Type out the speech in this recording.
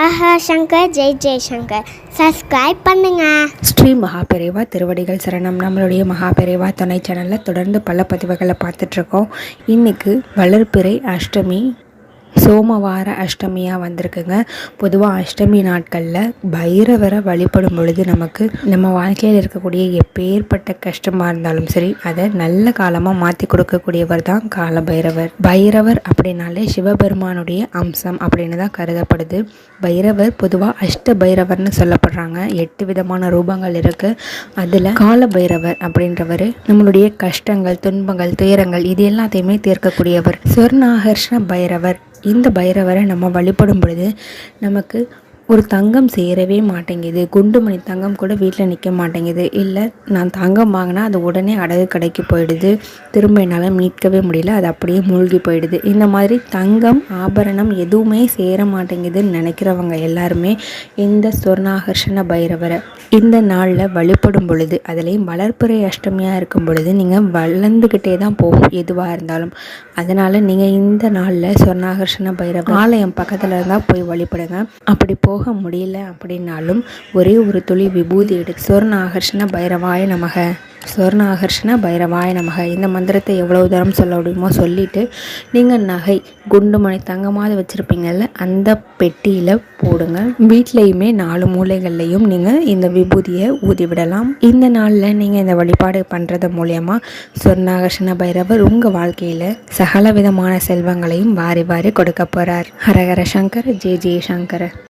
ஆஹா Shankar Jai Jaishankar subscribe பண்ணுங்க. ஸ்ரீ மகாபெரிவா திருவடிகள் சரணம். நம்மளுடைய மகாபெரிவா துணை சேனலில் தொடர்ந்து பல பதிவுகளை பார்த்துட்ருக்கோம் இன்றைக்கு வளர்ப்பிறை அஷ்டமி சோமவார அஷ்டமியாக வந்திருக்குங்க. பொதுவாக அஷ்டமி நாட்களில் பைரவரை வழிபடும் பொழுது நமக்கு நம்ம வாழ்க்கையில் இருக்கக்கூடிய எப்பேற்பட்ட கஷ்டமாக இருந்தாலும் சரி அதை நல்ல காலமாக மாற்றி கொடுக்கக்கூடியவர் தான் கால பைரவர் பைரவர் அப்படின்னாலே சிவபெருமானுடைய அம்சம் அப்படின்னு தான் கருதப்படுது. பைரவர் பொதுவாக அஷ்ட பைரவர்னு சொல்லப்படுறாங்க. எட்டு விதமான ரூபங்கள் இருக்குது அதில் கால பைரவர் அப்படின்றவர் நம்மளுடைய கஷ்டங்கள் துன்பங்கள் துயரங்கள் இது எல்லாத்தையுமே தீர்க்கக்கூடியவர். சொர்ணாகர்ஷ்ண பைரவர். இந்த பைரவரை நம்ம வழிபடும் பொழுது நமக்கு ஒரு தங்கம் சேரவே மாட்டேங்குது. குண்டுமணி தங்கம் கூட வீட்டில் நிற்க மாட்டேங்குது. இல்லை நான் தங்கம் வாங்கினா அது உடனே அடகு கடைக்கு போயிடுது. திரும்ப என்னால் மீட்கவே முடியல. அது அப்படியே மூழ்கி போயிடுது. இந்த மாதிரி தங்கம் ஆபரணம் எதுவுமே சேர மாட்டேங்குதுன்னு நினைக்கிறவங்க எல்லாருமே இந்த சொர்ணாகர்ஷண பைரவரை இந்த நாளில் வழிபடும் பொழுது அதுலேயும் வளர்ப்புறை அஷ்டமியாக இருக்கும் பொழுது நீங்கள் வளர்ந்துக்கிட்டே தான் போகும் எதுவாக இருந்தாலும். அதனால் நீங்கள் இந்த நாளில் சொர்ணாகர்ஷண பைரவர் ஆலயம் பக்கத்தில் இருந்தால் போய் வழிபடுங்க. அப்படி போக போக முடியல அப்படின்னாலும் ஒரே ஒரு துளி விபூதி எடுத்து சொர்ணாகர்ஷண பைரவாய நமக சொர்ண ஆகர்ஷண பைரவாய நமக. இந்த மந்திரத்தை எவ்வளவு தரம் சொல்ல முடியுமோ சொல்லிவிட்டு நீங்கள் நகை குண்டு மணி தங்கமாவது வச்சுருப்பீங்கல்ல அந்த பெட்டியில் போடுங்க. வீட்லேயுமே நாலு மூலைகள்லையும் நீங்கள் இந்த விபூதியை ஊதி விடலாம். இந்த நாளில் நீங்கள் இந்த வழிபாடு பண்ணுறது மூலயமா சொர்ணாகர்ஷண பைரவர் உங்கள் வாழ்க்கையில் சகல விதமான செல்வங்களையும் வாரி வாரி கொடுக்க போகிறார் ஹரஹர சங்கர ஜெய ஜெயசங்கர